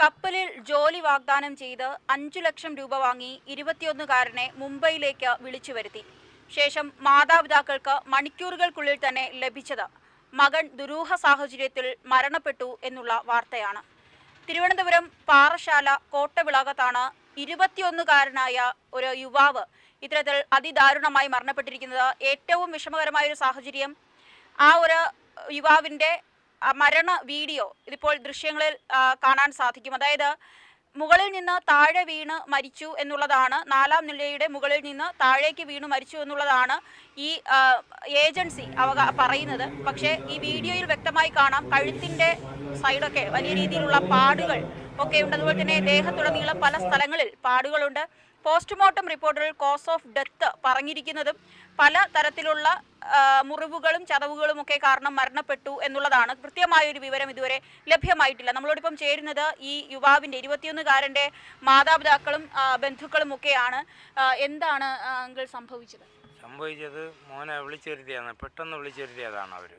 കപ്പലിൽ ജോലി വാഗ്ദാനം ചെയ്ത് അഞ്ചു ലക്ഷം രൂപ വാങ്ങി ഇരുപത്തിയൊന്നുകാരനെ മുംബൈയിലേക്ക് വിളിച്ചു വരുത്തി. ശേഷം മാതാപിതാക്കൾക്ക് മണിക്കൂറുകൾക്കുള്ളിൽ തന്നെ ലഭിച്ചത്. മകൻ ദുരൂഹ സാഹചര്യത്തിൽ മരണപ്പെട്ടു എന്നുള്ള വാർത്തയാണ്. തിരുവനന്തപുരം പാറശാല കോട്ടവിളകത്താണ് ഇരുപത്തിയൊന്നുകാരനായ ഒരു യുവാവ് ഇത്തരത്തിൽ അതിദാരുണമായി മരണപ്പെട്ടിരിക്കുന്നത് ഏറ്റവും വിഷമകരമായ ഒരു സാഹചര്യം. ആ ഒരു യുവാവിന്റെ മരണ വീഡിയോ ഇതിപ്പോൾ ദൃശ്യങ്ങളിൽ കാണാൻ സാധിക്കും. അതായത് മുകളിൽ നിന്ന് താഴെ വീണ് മരിച്ചു എന്നുള്ളതാണ് നാലാം നിലയുടെ മുകളിൽ നിന്ന് താഴേക്ക് വീണ് മരിച്ചു എന്നുള്ളതാണ് ഈ ഏജൻസി അവകാ പറയുന്നത്. പക്ഷേ ഈ വീഡിയോയിൽ വ്യക്തമായി കാണാം കഴുത്തിന്റെ സൈഡൊക്കെ വലിയ രീതിയിലുള്ള പാടുകൾ ഒക്കെ ഉണ്ട്. അതുപോലെ തന്നെ ദേഹത്തുടനീളം പല സ്ഥലങ്ങളിൽ പാടുകളുണ്ട്. പോസ്റ്റ്മോർട്ടം റിപ്പോർട്ടിൽ കോസ് ഓഫ് ഡെത്ത് പറഞ്ഞിരിക്കുന്നതും പല തരത്തിലുള്ള മുറിവുകളും ചതവുകളും ഒക്കെ കാരണം മരണപ്പെട്ടു എന്നുള്ളതാണ്. കൃത്യമായ ഒരു വിവരം ഇതുവരെ ലഭ്യമായിട്ടില്ല. നമ്മളോടിപ്പം ചേരുന്നത് ഈ യുവാവിന്റെ ഇരുപത്തിയൊന്നുകാരന്റെ മാതാപിതാക്കളും ബന്ധുക്കളും ഒക്കെയാണ് എന്താണ് അങ്കിൾ സംഭവിച്ചത്? സംഭവിച്ചത് മോനെ വിളിച്ചിരുത്തിയാണ് പെട്ടെന്ന് വിളിച്ചിരുത്തിയതാണ് അവർ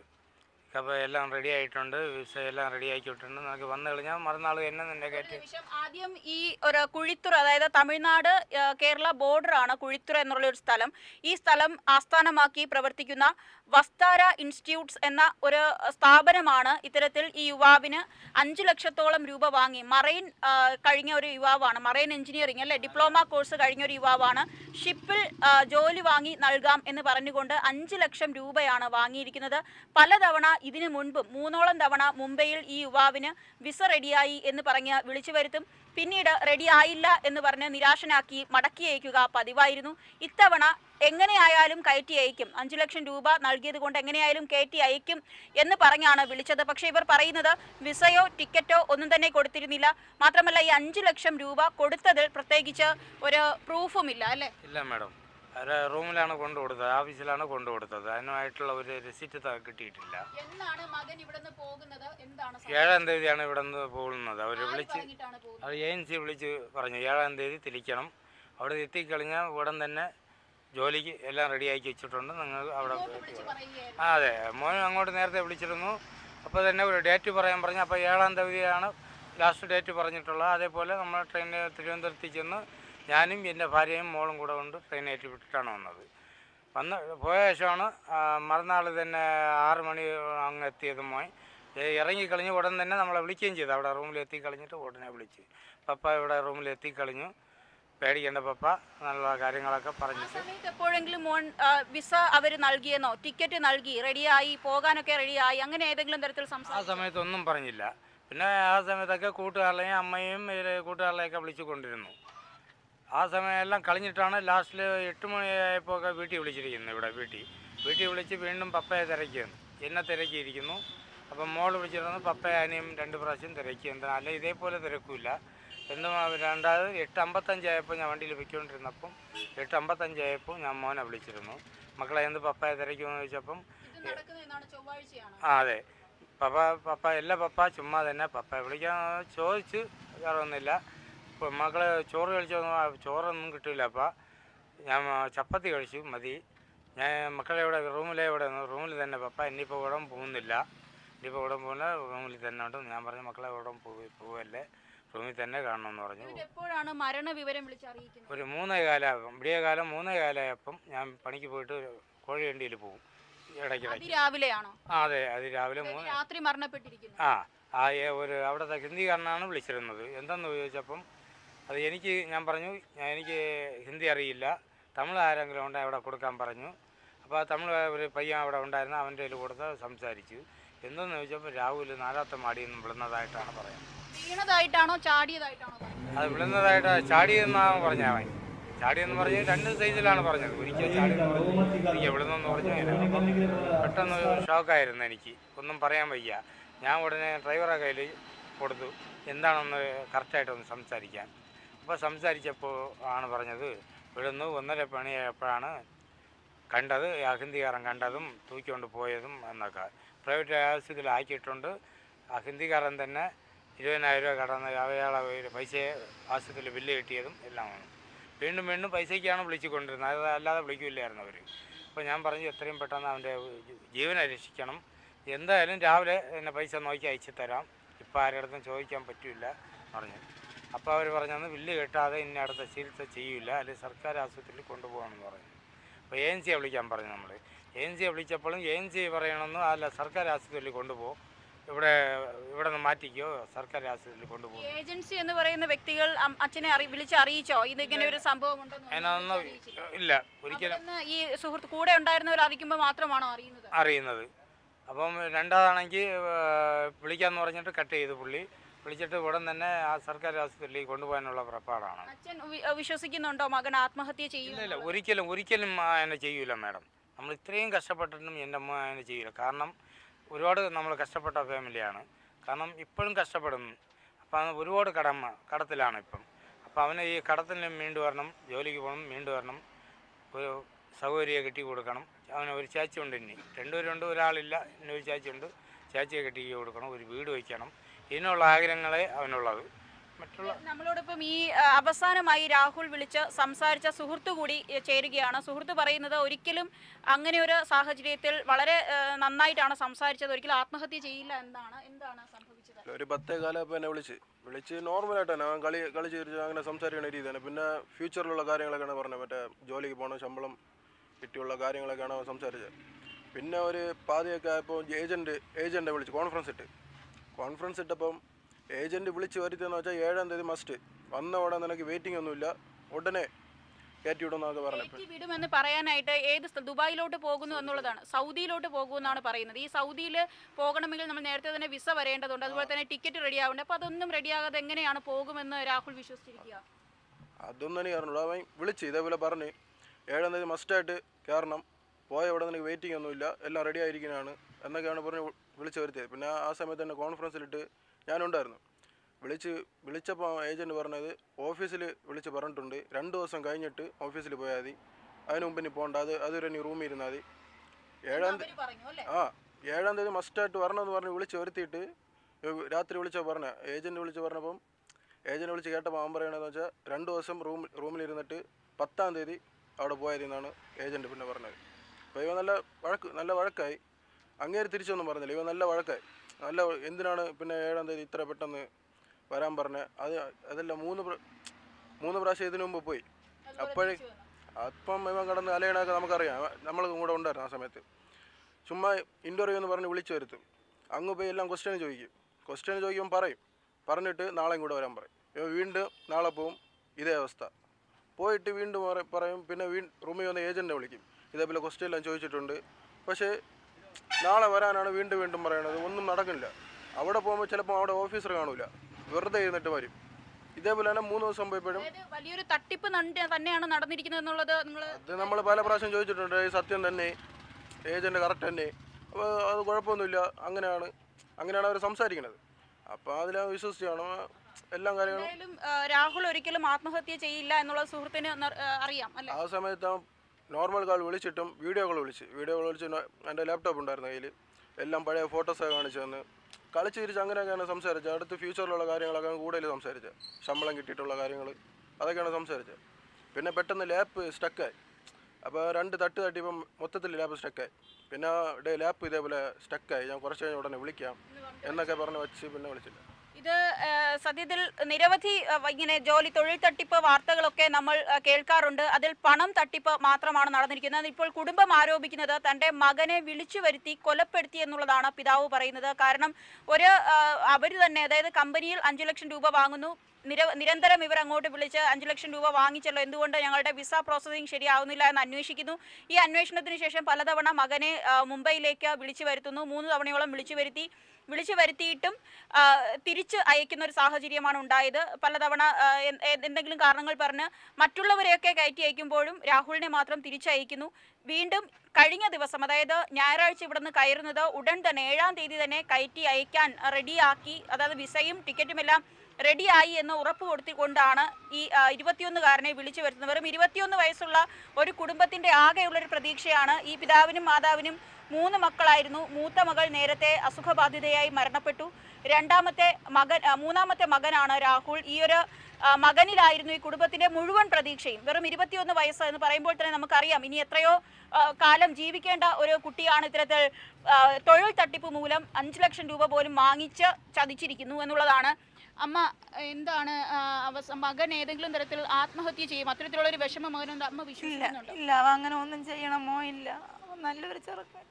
അപ്പോൾ എല്ലാം റെഡി ആയിട്ടുണ്ട് വിസ എല്ലാം റെഡി ആക്കിയിട്ടുണ്ട് നമുക്ക് വന്നു കഴിഞ്ഞാൽ മറുനാൾ നിന്നെ കയറ്റി. ആദ്യം ഈ ഒരു കുഴിത്തുറ അതായത് തമിഴ്നാട് കേരള കേരള ബോർഡറാണ് കുഴിത്തുറ എന്നുള്ള ഒരു സ്ഥലം. ഈ സ്ഥലം ആസ്ഥാനമാക്കി പ്രവർത്തിക്കുന്ന വസ്താര ഇൻസ്റ്റിറ്റ്യൂട്ട്സ് എന്ന ഒരു സ്ഥാപനമാണ് ഇത്തരത്തിൽ ഈ യുവാവിന് അഞ്ചു ലക്ഷത്തോളം രൂപ വാങ്ങി. മറൈൻ കഴിഞ്ഞ ഒരു യുവാവാണ്. മറൈൻ എഞ്ചിനീയറിംഗ് അല്ലെ ഡിപ്ലോമ കോഴ്സ് കഴിഞ്ഞ ഒരു യുവാവാണ്. ഷിപ്പിൽ ജോലി വാങ്ങി നൽകാം എന്ന് പറഞ്ഞുകൊണ്ട് അഞ്ച് ലക്ഷം രൂപയാണ് വാങ്ങിയിരിക്കുന്നത്. പലതവണ ഇതിനു മുൻപും മൂന്നോളം തവണ മുംബൈയിൽ ഈ യുവാവിന് വിസ റെഡിയായി എന്ന് പറഞ്ഞ് വിളിച്ചു വരുത്തും. പിന്നീട് റെഡി ആയില്ല എന്ന് പറഞ്ഞ് നിരാശനാക്കി മടക്കി അയക്കുക പതിവായിരുന്നു. ഇത്തവണ എങ്ങനെയായാലും കയറ്റി അയക്കും. അഞ്ചു ലക്ഷം രൂപ നൽകിയത് കൊണ്ട് എങ്ങനെയായാലും കയറ്റി അയക്കും എന്ന് പറഞ്ഞാണ് വിളിച്ചത്. പക്ഷേ ഇവർ പറയുന്നത് വിസയോ ടിക്കറ്റോ ഒന്നും തന്നെ കൊടുത്തിരുന്നില്ല. മാത്രമല്ല ഈ അഞ്ചു ലക്ഷം രൂപ കൊടുത്തതിൽ പ്രത്യേകിച്ച് ഒരു പ്രൂഫുമില്ല അല്ലേ? ഇല്ല മാഡം അവരെ റൂമിലാണ് കൊണ്ടു കൊടുത്തത് ഓഫീസിലാണ് കൊണ്ടു കൊടുത്തത്. അതിനായിട്ടുള്ള ഒരു റെസിറ്റ് കിട്ടിയിട്ടില്ല. ഏഴാം തീയതിയാണ് ഇവിടെ നിന്ന് പോകുന്നത് അവർ വിളിച്ച് അവർ ഏജൻസി വിളിച്ച് പറഞ്ഞു ഏഴാം തീയതി തിരിക്കണം. അവിടെ എത്തിക്കഴിഞ്ഞാൽ ഉടൻ തന്നെ ജോലിക്ക് എല്ലാം റെഡിയാക്കി വെച്ചിട്ടുണ്ട്. നിങ്ങൾ അവിടെ ആ അതെ. മോൻ അങ്ങോട്ട് നേരത്തെ വിളിച്ചിരുന്നു. അപ്പോൾ തന്നെ ഒരു ഡേറ്റ് പറയാൻ പറഞ്ഞു. അപ്പോൾ ഏഴാം തീയതിയാണ് ലാസ്റ്റ് ഡേറ്റ് പറഞ്ഞിട്ടുള്ളത്. അതേപോലെ നമ്മൾ ട്രെയിനിൽ തിരുവനന്തപുരത്ത് ചെന്ന് ഞാനും എന്റെ ഭാര്യയും മോളും കൂടെ കൊണ്ട് ട്രെയിനേറ്റ് വിട്ടിട്ടാണ് വന്നത്. വന്ന് പോയ ശേഷമാണ് മറന്നാൾ മറുനാൾ തന്നെ ആറ് മണി അങ്ങ് എത്തിയത് മോൻ. ഇറങ്ങിക്കളഞ്ഞ് ഉടൻ തന്നെ നമ്മളെ വിളിക്കുകയും ചെയ്തു. അവിടെ റൂമിൽ എത്തിക്കളിഞ്ഞിട്ട് ഉടനെ വിളിച്ച്. പപ്പ ഇവിടെ റൂമിൽ എത്തിക്കളഞ്ഞു പേടിക്കേണ്ട പപ്പ നല്ല കാര്യങ്ങളൊക്കെ പറഞ്ഞു എപ്പോഴെങ്കിലും മോൻ വിസ അവർ നൽകിയെന്നോ? ടിക്കറ്റ് നൽകി റെഡിയായി പോകാനൊക്കെ റെഡിയായി അങ്ങനെ ഏതെങ്കിലും തരത്തിൽ ആ സമയത്തൊന്നും പറഞ്ഞില്ല. പിന്നെ ആ സമയത്തൊക്കെ കൂട്ടുകാരിലെയും അമ്മയും കൂട്ടുകാരെയൊക്കെ കൂട്ടുകാരിലെയൊക്കെ വിളിച്ചു കൊണ്ടിരുന്നു. ആ സമയമെല്ലാം കളഞ്ഞിട്ടാണ് ലാസ്റ്റിൽ എട്ട് മണിയായപ്പോൾ ഒക്കെ വീട്ടിൽ വിളിച്ചിരിക്കുന്നത് ഇവിടെ വീട്ടിൽ. വീട്ടിൽ വിളിച്ച് വീണ്ടും പപ്പയെ തിരക്കിയെന്ന് എന്നെ തിരക്കിയിരിക്കുന്നു. അപ്പം മോൾ വിളിച്ചിരുന്ന പപ്പയെ അനിയും രണ്ട് പ്രാവശ്യം തിരക്കി എന്താ അല്ല ഇതേപോലെ തിരക്കില്ല എന്നും അവർ രണ്ടാമത്? എട്ട് അമ്പത്തഞ്ചായപ്പോൾ ഞാൻ വണ്ടിയിൽ പൊയ്ക്കൊണ്ടിരുന്നപ്പം എട്ട് അമ്പത്തഞ്ചായപ്പോൾ ഞാൻ മോനെ വിളിച്ചിരുന്നു. മക്കളെ എന്ത് പപ്പയെ തിരക്കുമെന്ന് ചോദിച്ചപ്പം ആ അതെ. പപ്പ പപ്പ എല്ലാ പപ്പ ചുമ്മാ തന്നെ പപ്പ വിളിക്കാൻ ചോദിച്ച് വേറെ ഇപ്പോൾ മക്കളെ ചോറ് കഴിച്ചൊന്നും ചോറൊന്നും കിട്ടില്ല അപ്പ ഞാൻ ചപ്പാത്തി കഴിച്ചു മതി. ഞാൻ മക്കളെ ഇവിടെ റൂമിലെ ഇവിടെ റൂമിൽ തന്നെ. പപ്പ ഇനിയിപ്പോൾ ഇവിടെ പോകുന്നില്ല. ഇനിയിപ്പോൾ ഇവിടെ പോകുന്നില്ല റൂമിൽ തന്നെ ഉണ്ട്. ഞാൻ പറഞ്ഞു മക്കളെ ഇവിടെ പോയി പോവല്ലേ. റൂമിൽ തന്നെ കാണണമെന്ന് പറഞ്ഞു. എപ്പോഴാണ് മരണ വിവരം വിളിച്ചറിയിക്കുന്നത് ഒരു മൂന്നേ കാലം വിടിയ കാലം മൂന്നേ കാലമായപ്പം ഞാൻ പണിക്ക് പോയിട്ട് കോഴി കോഴിവണ്ടിയിൽ പോകും. ഇടയ്ക്ക് രാവിലെയാണോ ആ അതെ. അത് രാവിലെ മൂന്ന് രാത്രി മരണപ്പെട്ടിരിക്കുന്നു. ആ ആ ഒരു അവിടുത്തെ ഹിന്ദിക്കാരനാണ് വിളിച്ചിരുന്നത്. എന്തെന്ന് ചോദിച്ചപ്പം അത് എനിക്ക് ഞാൻ പറഞ്ഞു ഞാൻ എനിക്ക് ഹിന്ദി അറിയില്ല. തമിഴ് ആരെങ്കിലും ഉണ്ടെങ്കിൽ അവിടെ കൊടുക്കാൻ പറഞ്ഞു. അപ്പോൾ ആ തമിഴ് ഒരു പയ്യൻ അവിടെ ഉണ്ടായിരുന്നു അവന്റെ കയ്യിൽ കൊടുത്ത് സംസാരിച്ചു. എന്തെന്ന് ചോദിച്ചപ്പോൾ രാഹുൽ നാലാത്ത മാടിയിൽ നിന്ന് വിളുന്നതായിട്ടാണ് പറയുന്നത്. വീണതായിട്ടാണോ ചാടിയതായിട്ടാണോ അത് വിളുന്നതായിട്ട് ചാടിയെന്നാണ് പറഞ്ഞ അവൻ. ചാടിയെന്ന് പറഞ്ഞ് രണ്ട് സൈസിലാണ് പറഞ്ഞത്. ഒരിക്കൽ ചാടി എനിക്ക് വിളുന്നെന്ന് പറഞ്ഞു. അപ്പം പെട്ടെന്ന് ഷോക്കായിരുന്നു എനിക്ക്. ഒന്നും പറയാൻ വയ്യ. ഞാൻ ഉടനെ ഡ്രൈവറെ കയ്യിൽ കൊടുത്തു. എന്താണെന്ന് കറക്റ്റായിട്ടൊന്ന് സംസാരിക്കാൻ. അപ്പോൾ സംസാരിച്ചപ്പോൾ ആണ് പറഞ്ഞത്. ഇവിടുന്ന് ഒന്നര പണിയായപ്പോഴാണ് കണ്ടത് അഹിന്ദികാരൻ കണ്ടതും തൂക്കിക്കൊണ്ട് പോയതും എന്നൊക്കെ. പ്രൈവറ്റ് ആശുപത്രിയിലാക്കിയിട്ടുണ്ട്. അഹിന്ദികാരൻ തന്നെ ഇരുപതിനായിരം രൂപ കടന്ന് അയാളെ പൈസയെ പൈസ ആശുപത്രിയിൽ ബില്ല് കിട്ടിയതും എല്ലാമാണ്. വീണ്ടും വീണ്ടും പൈസയ്ക്കാണ് വിളിച്ചുകൊണ്ടിരുന്നത്. അത് അല്ലാതെ വിളിക്കില്ലായിരുന്നു അവർ അപ്പോൾ ഞാൻ പറഞ്ഞു എത്രയും പെട്ടെന്ന് അവന്റെ ജീവനെ രക്ഷിക്കണം. എന്തായാലും രാവിലെ എന്നെ പൈസ നോക്കി അയച്ചു തരാം. ഇപ്പം ആരുടെ ചോദിക്കാൻ പറ്റില്ല പറഞ്ഞു. അപ്പോൾ അവർ പറഞ്ഞാൽ ബില്ല് കെട്ടാതെ ഇന്ന അടുത്ത ചികിത്സ ചെയ്യില്ല അല്ലെങ്കിൽ സർക്കാർ ആശുപത്രിയിൽ കൊണ്ടുപോകണമെന്ന് പറഞ്ഞു. അപ്പോൾ എ എൻ സിയെ വിളിക്കാൻ പറഞ്ഞു നമ്മൾ എ എൻ സിയെ വിളിച്ചപ്പോഴും എ എൻ സി പറയണമെന്ന് അല്ല സർക്കാർ ആശുപത്രിയിൽ കൊണ്ടുപോകും ഇവിടെ ഇവിടെ നിന്ന് മാറ്റിക്കോ സർക്കാർ ആശുപത്രിയിൽ കൊണ്ടുപോകും ഏജൻസി എന്ന് പറയുന്ന വ്യക്തികൾ അച്ഛനെ വിളിച്ച് അറിയിച്ചോ? ഇത് ഇങ്ങനെ ഒരു സംഭവം ഉണ്ടെന്ന് ഇല്ല ഒരിക്കലും. ഈ സുഹൃത്ത് കൂടെ ഉണ്ടായിരുന്നവർ അറിയിക്കുമ്പോൾ മാത്രമാണോ അറിയുന്നത്? അറിയുന്നത്. അപ്പം രണ്ടാതാണെങ്കിൽ വിളിക്കാന്ന് പറഞ്ഞിട്ട് കട്ട് ചെയ്തു പുള്ളി. വിളിച്ചിട്ട് ഉടൻ തന്നെ ആ സർക്കാർ ആശുപത്രിയിൽ കൊണ്ടുപോകാനുള്ള പുറപ്പാടാണ് അച്ഛൻ വി- വിശ്വസിക്കുന്നുണ്ടോ? മകൻ ആത്മഹത്യ ചെയ്യും ഇല്ല ഇല്ല ഒരിക്കലും ഒരിക്കലും എന്നെ ചെയ്യൂല മാഡം. നമ്മൾ ഇത്രയും കഷ്ടപ്പെട്ടിട്ടും എന്റെ അമ്മ എന്നെ ചെയ്യൂല. കാരണം ഒരുപാട് നമ്മൾ കഷ്ടപ്പെട്ട ഫാമിലിയാണ്. കാരണം ഇപ്പോഴും കഷ്ടപ്പെടുന്നു. അപ്പം അവന് ഒരുപാട് കടമ കടത്തിലാണ് ഇപ്പം. അപ്പം അവന് ഈ കടത്തിന് നിന്ന് വീണ്ടു വരണം ജോലിക്ക് പോകണം വീണ്ടു വരണം. ഒരു സൗകര്യം കെട്ടി കൊടുക്കണം. അവന് ഒരു ചാച്ചി ഉണ്ട് ഇനി. രണ്ടുപേരുണ്ട് ഒരാളില്ല ഇനി ഒരു ചാച്ചി ഉണ്ട്. ചാച്ചിയെ കെട്ടി കൊടുക്കണം ഒരു വീട് വയ്ക്കണം. ഇതിനുള്ള ആഗ്രഹങ്ങളെ അവനുള്ളത്. മറ്റുള്ള നമ്മളോടൊപ്പം ഈ അവസാനമായി രാഹുൽ വിളിച്ച് സംസാരിച്ച സുഹൃത്ത് കൂടി ചേരുകയാണ്. സുഹൃത്ത് പറയുന്നത് ഒരിക്കലും അങ്ങനെ ഒരു സാഹചര്യത്തിൽ വളരെ നന്നായിട്ടാണ് സംസാരിച്ചത്. ഒരിക്കലും ആത്മഹത്യ ചെയ്യില്ല എന്നാണ്. എന്താണ് സംഭവിച്ചത്? ഒരു പത്തേ കാലം എന്നെ വിളിച്ച്. വിളിച്ച് നോർമലായിട്ട് തന്നെ. കളി കളി ചിരിച്ച് അങ്ങനെ സംസാരിക്കുന്ന രീതിയാണ് പിന്നെ ഫ്യൂച്ചറിലുള്ള കാര്യങ്ങളൊക്കെയാണ് പറഞ്ഞത്. മറ്റേ ജോലിക്ക് പോകണം ശമ്പളം കിട്ടിയുള്ള കാര്യങ്ങളൊക്കെയാണ് അവൻ സംസാരിച്ചത്. പിന്നെ ഒരു പാതിയൊക്കെ ആയപ്പോൾ ഏജന്റ് ഏജന്റെ വിളിച്ച് കോൺഫറൻസ് ഇട്ട്. കോൺഫറൻസ് ഇട്ടപ്പം ഏജന്റ് വിളിച്ച് വരുത്തിയെന്ന് വെച്ചാൽ ഏഴാം തീയതി മസ്റ്റ് വന്ന ഉടനെ നിനക്ക് വെയിറ്റിംഗ് ഒന്നുമില്ല. ഉടനെ പറഞ്ഞു വിടുമെന്ന് പറയാനായിട്ട് ഏത് ദുബായിലോട്ട് പോകുന്നു എന്നുള്ളതാണ്. സൗദിയിലോട്ട് പോകുമെന്നാണ് പറയുന്നത്. ഈ സൗദിയിൽ പോകണമെങ്കിൽ നമ്മൾ നേരത്തെ തന്നെ വിസ വരേണ്ടതുണ്ട്. അതുപോലെ തന്നെ ടിക്കറ്റ് റെഡി ആവേണ്ടത് അപ്പോൾ അതൊന്നും റെഡിയാകാതെ എങ്ങനെയാണ് പോകുമെന്ന് രാഹുൽ വിശ്വസിച്ചിരിക്കുക? അതൊന്നും എനിക്ക് അറിഞ്ഞൂടാ. അവൻ വിളിച്ച് ഇതേപോലെ പറഞ്ഞ് ഏഴാം തീയതി മസ്റ്റായിട്ട് കയറണം. പോയ ഉടനെ നിനക്ക് വെയിറ്റിംഗ് ഒന്നുമില്ല. എല്ലാം റെഡി ആയിരിക്കുന്നതാണ് എന്നൊക്കെയാണ് പറഞ്ഞ് വിളിച്ച് വരുത്തിയത് പിന്നെ ആ സമയത്ത് തന്നെ കോൺഫറൻസിലിട്ട് ഞാനുണ്ടായിരുന്നു. വിളിച്ച് വിളിച്ചപ്പോൾ ഏജന്റ് പറഞ്ഞത് ഓഫീസിൽ വിളിച്ച് പറഞ്ഞിട്ടുണ്ട്. രണ്ട് ദിവസം കഴിഞ്ഞിട്ട് ഓഫീസിൽ പോയാൽ മതി. അതിന് മുമ്പ് ഇനി പോകണ്ട അത് അതൊരു ഇനി റൂമിൽ ഇരുന്നാൽ മതി. ഏഴാം തീയതി ആ ഏഴാം തീയതി മസ്റ്റായിട്ട് വരണമെന്ന് പറഞ്ഞ് വിളിച്ച് വരുത്തിയിട്ട് രാത്രി വിളിച്ചാൽ പറഞ്ഞ ഏജന്റ് വിളിച്ച് പറഞ്ഞപ്പം ഏജന്റ് വിളിച്ച് കേട്ടപ്പോൾ അവൻ പറയണതെന്ന് വെച്ചാൽ രണ്ട് ദിവസം റൂം റൂമിലിരുന്നിട്ട് പത്താം തീയതി അവിടെ പോയതെന്നാണ് ഏജന്റ് പിന്നെ പറഞ്ഞത്. അപ്പോൾ ഇവ നല്ല വഴക്ക് നല്ല വഴക്കായി. അങ്ങേര് തിരിച്ചൊന്നും പറഞ്ഞില്ല. ഇവ നല്ല വഴക്കായി നല്ല എന്തിനാണ് പിന്നെ ഏഴാം തീയതി ഇത്ര പെട്ടെന്ന് വരാൻ പറഞ്ഞത് അത് അതല്ല മൂന്ന് മൂന്ന് പ്രാവശ്യം ഇതിനു മുമ്പ് പോയി. അപ്പോഴേ അപ്പം ഇവൻ കിടന്ന് അലയണൊക്കെ നമുക്കറിയാം. നമ്മൾ കൂടെ ഉണ്ടായിരുന്നു ആ സമയത്ത്. ചുമ്മാ ഇന്റർവ്യൂ എന്ന് പറഞ്ഞ് വിളിച്ചു വരുത്തും. അങ്ങ് പോയി എല്ലാം ക്വസ്റ്റ്യൻ ചോദിക്കും. ക്വസ്റ്റ്യൻ ചോദിക്കുമ്പോൾ പറയും. പറഞ്ഞിട്ട് നാളെയും കൂടെ വരാൻ പറയും. ഇവ വീണ്ടും നാളെ പോവും. ഇതേ അവസ്ഥ. പോയിട്ട് വീണ്ടും പറ- പറയും. പിന്നെ വീ റൂമിൽ വന്ന് ഏജന്റിനെ വിളിക്കും. ഇതേപോലെ ക്വസ്റ്റ്യൻ എല്ലാം ചോദിച്ചിട്ടുണ്ട്. പക്ഷേ നാളെ വരാനാണ് വീണ്ടും വീണ്ടും പറയുന്നത് ഒന്നും നടക്കില്ല. അവിടെ പോകുമ്പോൾ ചിലപ്പോൾ അവിടെ ഓഫീസർ കാണൂല. വെറുതെ ഇരുന്നിട്ട് വരും. ഇതേപോലെ തന്നെ മൂന്ന് ദിവസം പോയപ്പോഴും വലിയൊരു തട്ടിപ്പ് തന്നെയാണ് നടന്നിരിക്കുന്നത് എന്നുള്ളത് അത് നമ്മൾ പല പ്രാവശ്യം ചോദിച്ചിട്ടുണ്ട്. സത്യം തന്നെ ഏജന്റ് കറക്റ്റ് തന്നെ. അപ്പോൾ അത് കുഴപ്പമൊന്നുമില്ല. അങ്ങനെയാണ്. അങ്ങനെയാണ് അവർ സംസാരിക്കുന്നത്. അപ്പോൾ അതിൽ വിശ്വസിച്ചാണ് എല്ലാ കാര്യങ്ങളും രാഹുൽ ഒരിക്കലും ആത്മഹത്യ ചെയ്യില്ല എന്നുള്ള സുഹൃത്തിന് അറിയാം ആ സമയത്ത് നോർമൽ കാൾ വിളിച്ചിട്ടും വീഡിയോകൾ വിളിച്ച്. വീഡിയോ കോൾ വിളിച്ച് എന്റെ ലാപ്ടോപ്പ് ഉണ്ടായിരുന്നു കയ്യിൽ എല്ലാം പഴയ ഫോട്ടോസൊക്കെ കാണിച്ചു തന്ന്. കളിച്ച് തിരിച്ച് അങ്ങനെയൊക്കെയാണ് സംസാരിച്ചത്. അടുത്ത് ഫ്യൂച്ചറിലുള്ള കാര്യങ്ങളൊക്കെ കൂടുതൽ സംസാരിച്ചത്. ശമ്പളം കിട്ടിയിട്ടുള്ള കാര്യങ്ങൾ അതൊക്കെയാണ് സംസാരിച്ചത്. പിന്നെ പെട്ടെന്ന് ലാപ്പ് സ്റ്റക്കായി അപ്പോൾ രണ്ട് തട്ട് തട്ടിയപ്പം മൊത്തത്തിൽ ലാപ്പ് സ്റ്റക്കായി പിന്നെ ഡേ ലാപ്പ് ഇതേപോലെ സ്റ്റക്കായി ഞാൻ കുറച്ച് കഴിഞ്ഞ് ഉടനെ വിളിക്കാം. എന്നൊക്കെ പറഞ്ഞ് വെച്ച് പിന്നെ വിളിച്ചില്ല. ഇത് സത്യത്തിൽ നിരവധി ഇങ്ങനെ ജോലി തൊഴിൽ തട്ടിപ്പ് വാർത്തകളൊക്കെ നമ്മൾ കേൾക്കാറുണ്ട്. അതിൽ പണം തട്ടിപ്പ് മാത്രമാണ് നടന്നിരിക്കുന്നത്. ഇപ്പോൾ കുടുംബം ആരോപിക്കുന്നത് തന്റെ മകനെ വിളിച്ചു വരുത്തി കൊലപ്പെടുത്തി എന്നുള്ളതാണ് പിതാവ് പറയുന്നത്. കാരണം ഒരു അവർ തന്നെ അതായത് കമ്പനിയിൽ അഞ്ചു ലക്ഷം രൂപ വാങ്ങുന്നു. നിര നിരന്തരം ഇവർ അങ്ങോട്ട് വിളിച്ച് അഞ്ചു ലക്ഷം രൂപ വാങ്ങിച്ചല്ലോ. എന്തുകൊണ്ട് ഞങ്ങളുടെ വിസ പ്രോസസ്സിംഗ് ശരിയാവുന്നില്ല എന്ന് അന്വേഷിക്കുന്നു. ഈ അന്വേഷണത്തിന് ശേഷം പലതവണ മകനെ മുംബൈയിലേക്ക് വിളിച്ചു വരുത്തുന്നു. മൂന്ന് തവണയോളം വിളിച്ചു വരുത്തി. വിളിച്ചു വരുത്തിയിട്ടും തിരിച്ചു അയക്കുന്ന ഒരു സാഹചര്യമാണ് ഉണ്ടായത്. പലതവണ എന്തെങ്കിലും കാരണങ്ങൾ പറഞ്ഞ് മറ്റുള്ളവരെയൊക്കെ കയറ്റി അയക്കുമ്പോഴും രാഹുലിനെ മാത്രം തിരിച്ചയക്കുന്നു വീണ്ടും കഴിഞ്ഞ ദിവസം അതായത് ഞായറാഴ്ച ഇവിടുന്ന് കയറുന്നത് ഉടൻ തന്നെ ഏഴാം തീയതി തന്നെ കയറ്റി അയക്കാൻ റെഡിയാക്കി അതായത് വിസയും ടിക്കറ്റുമെല്ലാം റെഡിയായി എന്ന് ഉറപ്പ് കൊടുത്തിക്കൊണ്ടാണ് ഈ ഇരുപത്തിയൊന്നുകാരനെ വിളിച്ചു വരുത്തുന്നത്. വെറും ഇരുപത്തിയൊന്ന് വയസ്സുള്ള ഒരു കുടുംബത്തിന്റെ ആകെയുള്ളൊരു പ്രതീക്ഷയാണ് ഈ പിതാവിനും മാതാവിനും മൂന്ന് മക്കളായിരുന്നു. മൂത്ത മകൾ നേരത്തെ അസുഖബാധിതയായി മരണപ്പെട്ടു. രണ്ടാമത്തെ മകൻ മൂന്നാമത്തെ മകനാണ് രാഹുൽ. ഈ ഒരു മകനിലായിരുന്നു ഈ കുടുംബത്തിന്റെ മുഴുവൻ പ്രതീക്ഷയും. വെറും ഇരുപത്തിയൊന്ന് വയസ്സ് എന്ന് പറയുമ്പോൾ തന്നെ നമുക്കറിയാം. ഇനി എത്രയോ കാലം ജീവിക്കേണ്ട ഒരു കുട്ടിയാണ് ഇത്തരത്തിൽ തൊഴിൽ തട്ടിപ്പ് മൂലം അഞ്ച് ലക്ഷം രൂപ പോലും വാങ്ങിച്ച് ചതിച്ചിരിക്കുന്നു എന്നുള്ളതാണ്. അമ്മ എന്താണ് മകൻ ഏതെങ്കിലും തരത്തിൽ ആത്മഹത്യ ചെയ്യും? അത്തരത്തിലുള്ള ഒരു വിഷമം മകനുണ്ട്. അമ്മ വിഷമില്ല വിശ്വസിക്കുന്നുണ്ടോ? ഇല്ല. അങ്ങനെ ഒന്നും ചെയ്യണമോ? ഇല്ല. നല്ലൊരു ചെറുക്കൻ.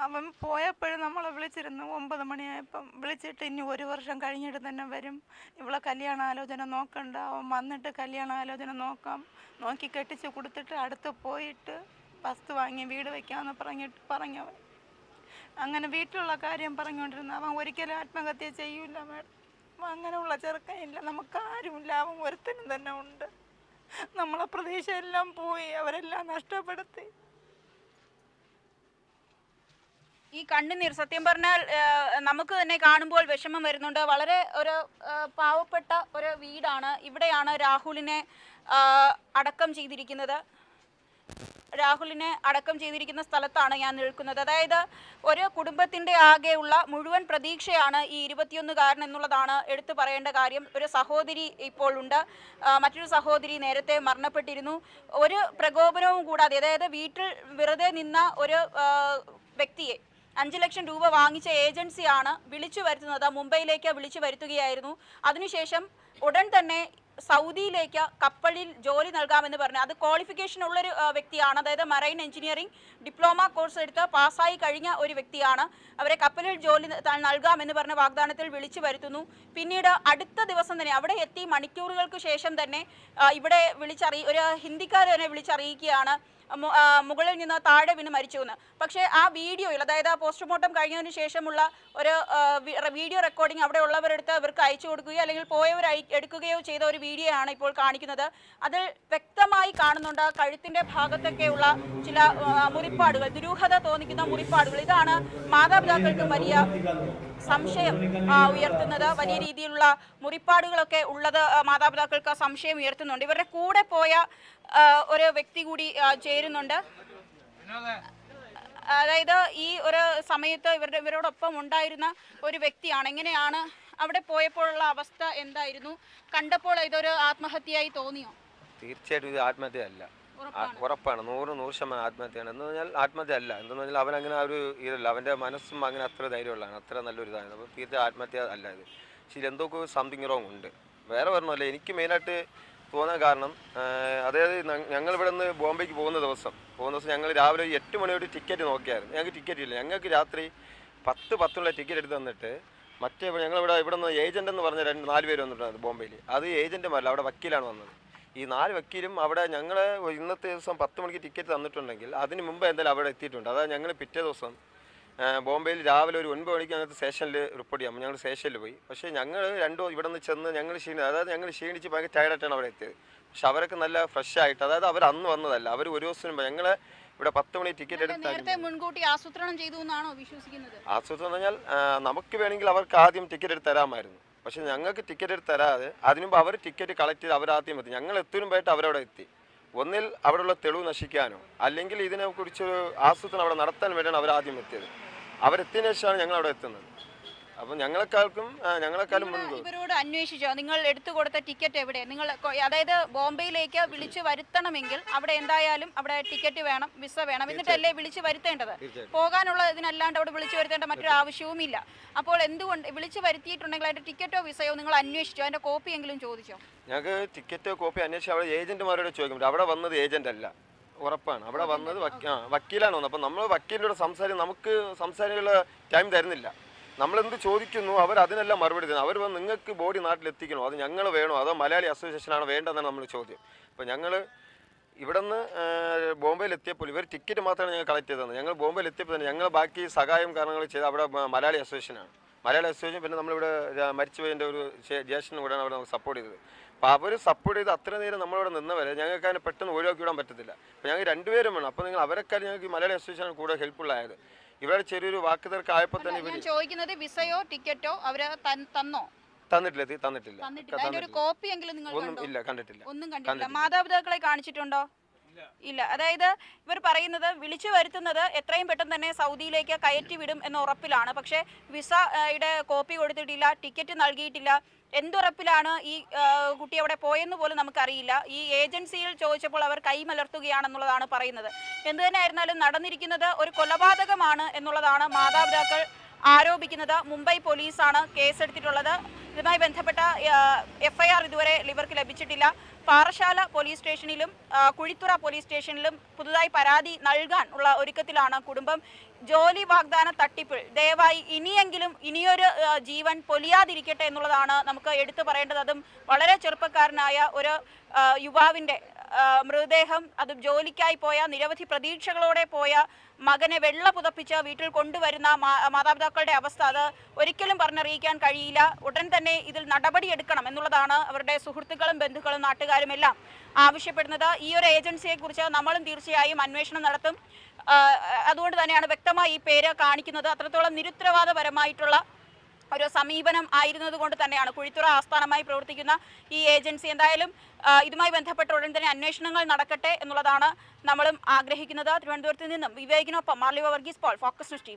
അവൻ പോയപ്പോഴും നമ്മളെ വിളിച്ചിരുന്നു. ഒമ്പത് മണിയായപ്പം വിളിച്ചിട്ട് ഇനി ഒരു വർഷം കഴിഞ്ഞിട്ട് തന്നെ വരും. ഇവളെ കല്യാണാലോചന നോക്കണ്ട. അവൻ വന്നിട്ട് കല്യാണാലോചന നോക്കാം. നോക്കി കെട്ടിച്ച് കൊടുത്തിട്ട് അടുത്ത് പോയിട്ട് വസ്തു വാങ്ങി വീട് വെക്കാമെന്ന് പറഞ്ഞിട്ട് പറഞ്ഞവൻ. അങ്ങനെ വീട്ടിലുള്ള കാര്യം പറഞ്ഞുകൊണ്ടിരുന്ന. അവൻ ഒരിക്കലും ആത്മഹത്യ ചെയ്യൂല മാഡം. അങ്ങനെയുള്ള ചെറുക്കനില്ല. നമുക്കാരുമില്ല അവൻ ഒരുത്തനും തന്നെ ഉണ്ട്. നമ്മളെ പ്രതീക്ഷ എല്ലാം പോയി. അവരെല്ലാം നഷ്ടപ്പെടുത്തി. ഈ കണ്ണുനീർ സത്യം പറഞ്ഞാൽ നമുക്ക് തന്നെ കാണുമ്പോൾ വിഷമം വരുന്നുണ്ട്. വളരെ ഒരു പാവപ്പെട്ട ഒരു വീടാണ്. ഇവിടെയാണ് രാഹുലിനെ അടക്കം ചെയ്തിരിക്കുന്നത്. രാഹുലിനെ അടക്കം ചെയ്തിരിക്കുന്ന സ്ഥലത്താണ് ഞാൻ നിൽക്കുന്നത്. അതായത് ഒരു കുടുംബത്തിന്റെ ആകെയുള്ള മുഴുവൻ പ്രതീക്ഷയാണ് ഈ ഇരുപത്തിയൊന്നുകാരൻ എന്നുള്ളതാണ് എടുത്തു പറയേണ്ട കാര്യം. ഒരു സഹോദരി ഇപ്പോൾ ഉണ്ട്. മറ്റൊരു സഹോദരി നേരത്തെ മരണപ്പെട്ടിരുന്നു. ഒരു പ്രകോപനവും കൂടാതെ അതായത് വീട്ടിൽ വെറുതെ നിന്ന ഒരു വ്യക്തിയെ അഞ്ച് ലക്ഷം രൂപ വാങ്ങിച്ച ഏജൻസിയാണ് വിളിച്ചു വരുത്തുന്നത്. മുംബൈയിലേക്ക് വിളിച്ചു വരുത്തുകയായിരുന്നു. അതിനുശേഷം ഉടൻ തന്നെ സൗദിയിലേക്ക് കപ്പലിൽ ജോലി നൽകാമെന്ന് പറഞ്ഞു. അത് ക്വാളിഫിക്കേഷൻ ഉള്ളൊരു വ്യക്തിയാണ്. അതായത് മറൈൻ എഞ്ചിനീയറിംഗ് ഡിപ്ലോമ കോഴ്സ് എടുത്ത് പാസ്സായി കഴിഞ്ഞ ഒരു വ്യക്തിയാണ്. അവരെ കപ്പലിൽ ജോലി നൽകാമെന്ന് പറഞ്ഞ വാഗ്ദാനത്തിൽ വിളിച്ചു വരുത്തുന്നു. പിന്നീട് അടുത്ത ദിവസം തന്നെ അവിടെ എത്തി മണിക്കൂറുകൾക്ക് ശേഷം തന്നെ ഇവിടെ വിളിച്ചറിയി ഒരു ഹിന്ദിക്കാർ തന്നെ വിളിച്ചറിയിക്കുകയാണ്. മുകളിൽ നിന്ന് താഴെ വീണ് മരിച്ചു എന്ന് പക്ഷേ ആ വീഡിയോയിൽ അതായത് ആ പോസ്റ്റ്മോർട്ടം കഴിഞ്ഞതിന് ശേഷമുള്ള ഒരു വീഡിയോ റെക്കോർഡിംഗ് അവിടെ ഉള്ളവരെടുത്ത് ഇവർക്ക് അയച്ചു കൊടുക്കുകയോ അല്ലെങ്കിൽ പോയവർ എടുക്കുകയോ ചെയ്ത ഒരു വീഡിയോ ആണ് ഇപ്പോൾ കാണിക്കുന്നത്. അതിൽ വ്യക്തമായി കാണുന്നുണ്ട് കഴുത്തിന്റെ ഭാഗത്തൊക്കെയുള്ള ചില മുറിപ്പാടുകൾ ദുരൂഹത തോന്നിക്കുന്ന മുറിപ്പാടുകൾ. ഇതാണ് മാതാപിതാക്കൾക്ക് വലിയ സംശയം ഉയർത്തുന്നത്. വലിയ രീതിയിലുള്ള മുറിപ്പാടുകളൊക്കെ ഉള്ളത് മാതാപിതാക്കൾക്ക് സംശയം ഉയർത്തുന്നുണ്ട്. ഇവരുടെ കൂടെ പോയ ഒരു വ്യക്തി കൂടി ചേരുന്നുണ്ട്. അതായത് ഈ ഒരു സമയത്ത് ഇവരുടെ ഇവരോടൊപ്പം ഉണ്ടായിരുന്ന ഒരു വ്യക്തിയാണ്. എങ്ങനെയാണ് അവിടെ പോയപ്പോഴുള്ള അവസ്ഥ എന്തായിരുന്നു? കണ്ടപ്പോൾ ഇതൊരു ആത്മഹത്യയായി തോന്നിയോ? തീർച്ചയായിട്ടും ഇത് ആത്മഹത്യ അല്ല ഉറപ്പാണ്. നൂറ് നൂറ് ശതമാനം ആത്മഹത്യയാണ്. എന്ന് പറഞ്ഞാൽ ആത്മഹത്യ അല്ല എന്തെന്ന് പറഞ്ഞാൽ അവൻ അങ്ങനെ ഒരു ഇതല്ല. അവന്റെ മനസ്സും അങ്ങനെ അത്ര ധൈര്യമുള്ളതാണ്. അത്ര നല്ലൊരു ഇതാണ്. അപ്പോൾ തീർച്ച ആത്മഹത്യ അല്ല ഇത്. പക്ഷേ ഇതിൽ എന്തൊക്കെ സംതിങ് റോങ് ഉണ്ട്. വേറെ പറഞ്ഞല്ല എനിക്ക് മെയിനായിട്ട് തോന്നാൻ കാരണം അതായത് ഞങ്ങൾ ഇവിടെ നിന്ന് ബോംബെക്ക് പോകുന്ന ദിവസം പോകുന്ന ദിവസം ഞങ്ങൾ രാവിലെ എട്ട് മണിയോട് ടിക്കറ്റ് നോക്കിയായിരുന്നു. ഞങ്ങൾക്ക് ടിക്കറ്റ് ഇല്ല. ഞങ്ങൾക്ക് രാത്രി പത്ത് പത്തുള്ള ടിക്കറ്റ് എടുത്ത് തന്നിട്ട് മറ്റേ ഞങ്ങളിവിടെ ഇവിടെ നിന്ന് ഏജന്റ് എന്ന് പറഞ്ഞ രണ്ട് നാല് പേര് വന്നിട്ടുണ്ട് ബോംബെയിൽ അത് ഏജന്റുമാരല്ല അവിടെ വക്കീലാണ് വന്നത്. ഈ നാല് വക്കീലും അവിടെ ഞങ്ങൾ ഇന്നത്തെ ദിവസം പത്ത് മണിക്ക് ടിക്കറ്റ് തന്നിട്ടുണ്ടെങ്കിൽ അതിന് മുമ്പ് എന്തായാലും അവിടെ എത്തിയിട്ടുണ്ട്. അതായത് ഞങ്ങൾ പിറ്റേ ദിവസം ബോംബെയിൽ രാവിലെ ഒരു ഒൻപത് മണിക്ക് ഞങ്ങൾക്ക് സ്റ്റേഷനിൽ റിപ്പോർട്ട് ചെയ്യാം. ഞങ്ങൾ സ്റ്റേഷനിൽ പോയി. പക്ഷേ ഞങ്ങൾ രണ്ടോ ഇവിടെ നിന്ന് ചെന്ന് ഞങ്ങൾ ക്ഷീണി അതായത് ഞങ്ങൾ ക്ഷീണിച്ച് ഭയങ്കര ടയർഡായിട്ടാണ് അവിടെ എത്തിയത്. പക്ഷെ അവരൊക്കെ നല്ല ഫ്രഷ് ആയിട്ട് അതായത് അവർ അന്ന് വന്നതല്ല. അവർ ഒരു ദിവസം ഞങ്ങൾ ഇവിടെ പത്ത് മണി ടിക്കറ്റ് നേരത്തെ മുൻകൂട്ടി ആസൂത്രണം ചെയ്തു എന്നാണോ വിശ്വസിക്കുന്നത്? ആസൂത്രണം എന്ന് പറഞ്ഞാൽ നമുക്ക് വേണമെങ്കിൽ അവർക്ക് ആദ്യം ടിക്കറ്റ് എടുത്ത് തരാമായിരുന്നു. പക്ഷെ ഞങ്ങൾക്ക് ടിക്കറ്റ് എടുത്ത് തരാതെ അതിനുമുമ്പ് അവർ ടിക്കറ്റ് കളക്ട് ചെയ്ത് അവരാദ്യം ആദ്യം എത്തി. ഞങ്ങൾ എത്തുമ്പോഴായിട്ട് അവരവിടെ എത്തി. ഒന്നിൽ അവിടെയുള്ള തെളിവ് നശിക്കാനോ അല്ലെങ്കിൽ ഇതിനെക്കുറിച്ചൊരു ആസൂത്രണം അവിടെ നടത്താൻ വേണ്ടിയാണ് അവർ ആദ്യം എത്തിയത്. അവരെത്തിയതിനു ശേഷമാണ് ഞങ്ങൾ അവിടെ എത്തുന്നത്. അപ്പം ഞങ്ങളെക്കാൾക്കും ഞങ്ങളെക്കാളും ഇവരോട് അന്വേഷിച്ചോ? നിങ്ങൾ എടുത്തു കൊടുത്ത ടിക്കറ്റ് എവിടെ? നിങ്ങൾ അതായത് ബോംബെയിലേക്ക് വിളിച്ചു വരുത്തണമെങ്കിൽ അവിടെ എന്തായാലും അവിടെ ടിക്കറ്റ് വേണം വിസ വേണം. എന്നിട്ടല്ലേ വിളിച്ചു വരുത്തേണ്ടത്. പോകാനുള്ള ഇതിനല്ലാണ്ട് അവിടെ വിളിച്ചു വരുത്തേണ്ട മറ്റൊരു ആവശ്യവുമില്ല. അപ്പോൾ എന്തുകൊണ്ട് വിളിച്ചു വരുത്തിയിട്ടുണ്ടെങ്കിൽ അതിന്റെ ടിക്കറ്റോ വിസയോ നിങ്ങൾ അന്വേഷിച്ചോ? അതിന്റെ കോപ്പി എങ്കിലും ചോദിച്ചോ? ഞങ്ങൾക്ക് ടിക്കറ്റോ കോപ്പി അന്വേഷിച്ച് അവിടെ ഏജന്റുമാരോട് ചോദിക്കും അവിടെ വന്നത് ഏജന്റ് അല്ല ഉറപ്പാണ്. അവിടെ വന്നത് വക്കീലാണ് വന്നത്. അപ്പം നമ്മൾ വക്കീലിനോട് സംസാരിക്കും നമുക്ക് സംസാരിക്കാനുള്ള ടൈം തരുന്നില്ല. നമ്മൾ എന്ത് ചോദിക്കുന്നു അവർ അതിനെല്ലാം മറുപടി തരുന്നു അവർ നിങ്ങൾക്ക് ബോഡി നാട്ടിലെത്തിക്കണോ? അത് ഞങ്ങൾ വേണോ? അതോ മലയാളി അസോസിയേഷനാണ് വേണ്ടതെന്നാണ് നമ്മൾ ചോദ്യം. അപ്പോൾ ഞങ്ങൾ ഇവിടെ നിന്ന് ബോംബെയിൽ എത്തിയപ്പോൾ ഇവർ ടിക്കറ്റ് മാത്രമാണ് ഞങ്ങൾ കളക്ട് ചെയ്തത്. ഞങ്ങൾ ബോംബെയിൽ എത്തിയപ്പോൾ തന്നെ ഞങ്ങൾ ബാക്കി സഹായം കാരണങ്ങൾ ചെയ്ത് അവിടെ മലയാളി അസോസിയേഷനാണ്. മലയാളി അസോസിയേഷൻ പിന്നെ നമ്മളിവിടെ മരിച്ചുപോയതിന്റെ ഒരു ജ്യേഷ്ഠനും കൂടെയാണ് അവിടെ നമുക്ക് സപ്പോർട്ട് ചെയ്തത്. അപ്പോൾ അവർ സപ്പോർട്ട് ചെയ്ത് അത്ര നേരം നമ്മളിവിടെ നിന്നവരെ ഞങ്ങൾക്ക് അതിനെ പെട്ടെന്ന് ഒഴിവാക്കി വിടാൻ പറ്റത്തില്ല. അപ്പോൾ ഞങ്ങൾ രണ്ടുപേരും വേണം. അപ്പോൾ നിങ്ങൾ അവരെക്കാൾ ഞങ്ങൾക്ക് മലയാളി അസോസിയേഷനാണ് കൂടുതൽ ഹെൽപ്ഫുൾ ഇവിടെ ചെറിയൊരു വാക്ക് ആയപ്പോൾ തന്നെ ഇവർ ഞാൻ ചോദിക്കുന്നത് വിസയോ ടിക്കറ്റോ അവർ തൻ- തന്നോ? തന്നിട്ടില്ല തന്നിട്ടില്ല. തന്നിട്ടില്ല. അതിന്റെ ഒരു കോപ്പി എങ്കിലും നിങ്ങൾ ഒന്നും കണ്ടോ ഇല്ല കണ്ടിട്ടില്ല. ഒന്നും കണ്ടിട്ടില്ല. മാതാപിതാക്കളെ കാണിച്ചിട്ടുണ്ടോ? ഇല്ല. അതായത് ഇവർ പറയുന്നത് വിളിച്ചു വരുത്തുന്നത് എത്രയും പെട്ടെന്ന് തന്നെ സൗദിയിലേക്ക് കയറ്റി വിടും എന്ന ഉറപ്പിലാണ്. പക്ഷേ വിസയുടെ യുടെ കോപ്പി കൊടുത്തിട്ടില്ല ടിക്കറ്റ് നൽകിയിട്ടില്ല. എന്തുറപ്പിലാണ് ഈ കുട്ടി അവിടെ പോയെന്ന് പോലും നമുക്കറിയില്ല. ഈ ഏജൻസിയിൽ ചോദിച്ചപ്പോൾ അവർ കൈമലർത്തുകയാണെന്നുള്ളതാണ് പറയുന്നത്. എന്തു തന്നെ ആയിരുന്നാലും നടന്നിരിക്കുന്നത് ഒരു കൊലപാതകമാണ് എന്നുള്ളതാണ് മാതാപിതാക്കൾ ആരോപിക്കുന്നത്. മുംബൈ പോലീസാണ് കേസെടുത്തിട്ടുള്ളത്. ഇതുമായി ബന്ധപ്പെട്ട എഫ്ഐആർ ഇതുവരെ ഇവർക്ക് ലഭിച്ചിട്ടില്ല. പാറശാല പോലീസ് സ്റ്റേഷനിലും കുഴിത്തുറ പോലീസ് സ്റ്റേഷനിലും പുതുതായി പരാതി നൽകാൻ ഉള്ള ഒരുക്കത്തിലാണ് കുടുംബം. ജോലി വാഗ്ദാന തട്ടിപ്പിൽ. ദയവായി ഇനിയെങ്കിലും ഇനിയൊരു ജീവൻ പൊലിയാതിരിക്കട്ടെ എന്നുള്ളതാണ് നമുക്ക് എടുത്തു പറയേണ്ടത്. അതും വളരെ ചെറുപ്പക്കാരനായ ഒരു യുവാവിന്റെ മൃതദേഹം അതും ജോലിക്കായി പോയ നിരവധി പ്രതീക്ഷകളോടെ പോയ മകനെ വെള്ള പുതപ്പിച്ച് വീട്ടിൽ കൊണ്ടുവരുന്ന മാതാപിതാക്കളുടെ അവസ്ഥ അത് ഒരിക്കലും പറഞ്ഞറിയിക്കാൻ കഴിയില്ല. ഉടൻ തന്നെ ഇതിൽ നടപടിയെടുക്കണം എന്നുള്ളതാണ് അവരുടെ സുഹൃത്തുക്കളും ബന്ധുക്കളും നാട്ടുകാരും എല്ലാം ആവശ്യപ്പെടുന്നത്. ഈ ഒരു ഏജൻസിയെ കുറിച്ച് നമ്മളും തീർച്ചയായും അന്വേഷണം നടത്തും. അതുകൊണ്ട് തന്നെയാണ് വ്യക്തമായി ഈ പേര് കാണിക്കുന്നത്. അത്രത്തോളം നിരുത്തരവാദപരമായിട്ടുള്ള ഒരു സമീപനം ആയിരുന്നത് കൊണ്ട് തന്നെയാണ് കുഴിത്തുറ ആസ്ഥാനമായി പ്രവർത്തിക്കുന്ന ഈ ഏജൻസി. എന്തായാലും ഇതുമായി ബന്ധപ്പെട്ട ഉടൻ തന്നെ അന്വേഷണങ്ങൾ നടക്കട്ടെ എന്നുള്ളതാണ് നമ്മളും ആഗ്രഹിക്കുന്നത്. തിരുവനന്തപുരത്ത് നിന്നും വിവേകിനൊപ്പം Marliva Varghese Paul Focus News T